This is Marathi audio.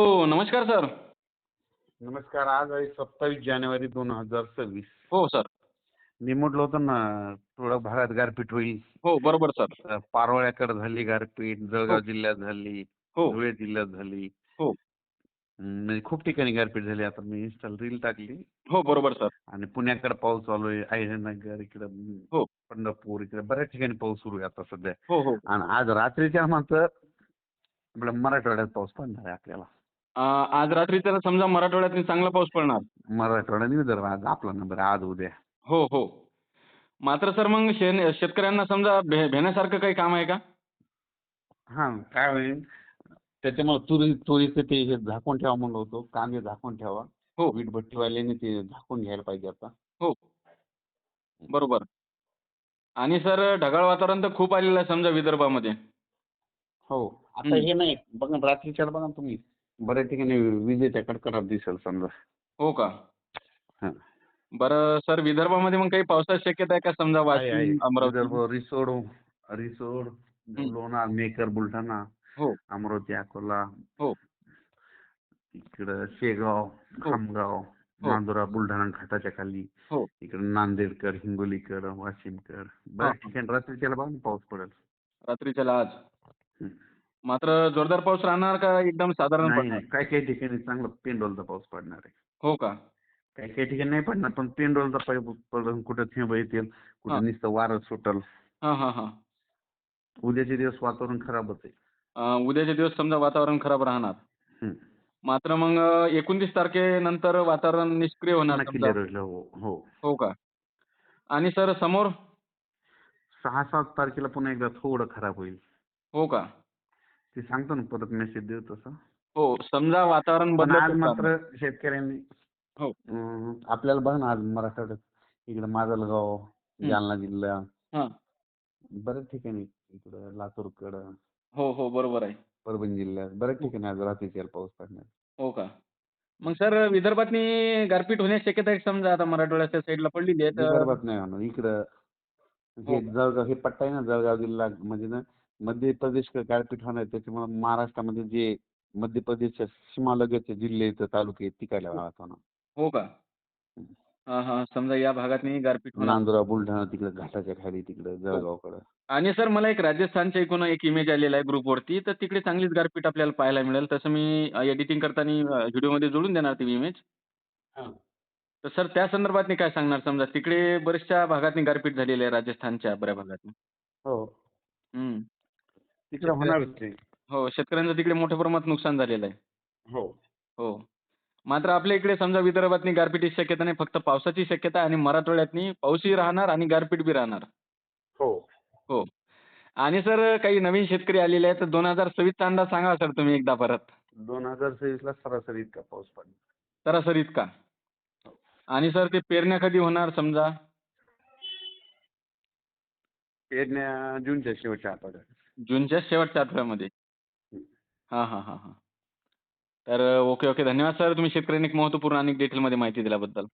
हो नमस्कार सर. नमस्कार आज आहे सत्तावीस जानेवारी दोन हजार सव्वीस. हो सर. मी म्हटलं होतं ना थोडं भागात गारपीट होईल. हो बरोबर सर. तर पारोळ्याकडे झाली गारपीट जळगाव हो. जिल्ह्यात झाली हो. धुळे जिल्ह्यात झाली. हो. म्हणजे खूप ठिकाणी गारपीट झाली. आता मी इन्स्टॉल रील टाकली. हो बरोबर सर. आणि पुण्याकडे पाऊस चालू आहे अहिल्यानगर इकडं हो. पंढरपूर इकडे बऱ्याच ठिकाणी पाऊस सुरू आहे आता सध्या. हो हो. आणि आज रात्रीच्या मात्र आपल्या मराठवाड्यात पाऊस पडणार आहे आपल्याला. अं, आज रात्री तर समजा मराठवाड्यात चांगला पाऊस पडणार. मराठवाडा आणि विदर्भ आज आपला नंबर आज उद्या. हो हो. मात्र सर मग शेन शेतकऱ्यांना समजा भे भेण्यासारखं काही काम आहे का? हा काय होईल? त्याच्यामुळे तुरी तुरीचं ते हे झाकून ठेवा म्हणलं होतो कांदे झाकून ठेवा. हो. वीटभट्टीवाल्याने ते झाकून घ्यायला पाहिजे आता. हो. बरोबर. आणि सर ढगाळ वातावरण तर खूप आलेलं आहे समजा विदर्भामध्ये. हो. आता हम्म. हे नाही बघा रात्रीच्या बघा ना तुम्ही. बऱ्याच ठिकाणी विजेच्या कडकडाट दिसेल समजा. हो का? हा. बरं सर विदर्भामध्ये मग काही पावसाची शक्यता आहे का समजा आहे, आहे. वाशिम अमरावती? विदर्भ रिसोड रिसोड लोणार मेकर बुलढाणा हो. अमरावती अकोला हो. इकडं शेगाव खामगाव मांजरा बुलढाणा घाटाच्या खाली हो. इकडे नांदेडकर हिंगोलीकर वाशिमकर. बऱ्याच हा. ठिकाणी रात्रीच्या बघा ना पाऊस पडेल. रात्रीच्याला आज. मात्र जोरदार पाऊस राहणार का एकदम साधारण नाही पडणार? नाही. काही काही ठिकाणी चांगला पेंडोलचा पाऊस पडणार आहे. हो का? काही काही ठिकाणी नाही पडणार पण पेंडोलचा पाऊस पडून कुठं थेंब येतील हा. कुठं नुसतं वारं सुटल. हां हां हां. उद्याचे दिवस वातावरण खराबच आहे. अं, उद्याचे दिवस समजा वातावरण खराब राहणार. हम्म. मात्र मग एकोणतीस तारखेनंतर वातावरण निष्क्रिय होणार समजा. होईल हो हो. हो का? आणि सर समोर? सहा सात तारखेला पुन्हा एकदा थोडं खराब होईल. हो का? ते सांगतो ना परत मेसेज देऊ तसं. हो समजा वातावरण पण आज बदलत मात्र शेतकऱ्यांनी हो. अं, आपल्याला बघ ना आज मराठवाड्यात इकडे माजलगाव जालना जिल्हा. हां. बऱ्याच ठिकाणी इकडं लातूरकडं. हो हो बरोबर आहे. परभणी जिल्ह्यात बऱ्याच ठिकाणी आज रात्रीच्या पाऊस पडणार. हो का? मग सर विदर्भातनी गारपीट होण्याची शक्यता आहे समजा आता मराठवाड्याच्या साईडला पडलेली आहे तर विदर्भात नाही होणार. इकडं हो हे जळगाव हे पट्टा आहे ना जळगाव जिल्हा म्हणजे ना मध्य प्रदेश गारपीट होणार त्याच्यामुळे महाराष्ट्रामध्ये जे मध्य प्रदेशच्या सीमालगतचे जिल्हे आहेत, तालुके आहेत, तिकडल्या भागात होणार? हो का? हां. हां समजा या भागातनी गारपीट होणार. नांदुरा बुलढाणा तिकडे घाटाच्या खाली तिकडे जळगावकडं आणि सर मला एक राजस्थानच्या एकूण एक इमेज आलेला आहे ग्रुपवरती तर तिकडे चांगलीच गारपीट आपल्याला पाहायला मिळेल. तसं मी एडिटिंग करताना व्हिडिओमध्ये जोडून देणार ती इमेज तर सर त्या संदर्भात काय सांगणार? समजा तिकडे बऱ्याचशा भागातनी गारपीट झालेली आहे राजस्थानच्या बऱ्या भागातनी. हो. तिकडे होणारच ते. हो शेतकऱ्यांचं तिकडे मोठ्या प्रमाणात नुकसान झालेलं आहे. हो. हो. मात्र आपल्या इकडे समजा विदर्भातनी गारपिटीची शक्यता नाही फक्त पावसाची शक्यता आहे आणि मराठवाड्यातनी पाऊसही राहणार आणि गारपीट बी राहणार. हो. हो. आणि सर काही नवीन शेतकरी आलेले आहेत तर दोन हजार सव्वीसचा अंदाज सांगा सर तुम्ही एकदा परत. दोन हजार सव्वीस ला सरासरी इतका पाऊस पडला. सरासरी इतका. आणि सर ते पेरण्या कधी होणार समजा? पेरण्या जूनच्या शेवटच्या आठवड्यात. जूनच्या शेवटच्या आठवड्यामध्ये? हां हां हां हां. तर ओके ओके. धन्यवाद सर. तुम्ही शेतकऱ्यांनी एक महत्त्वपूर्ण आणि डिटेलमध्ये माहिती दिल्याबद्दल.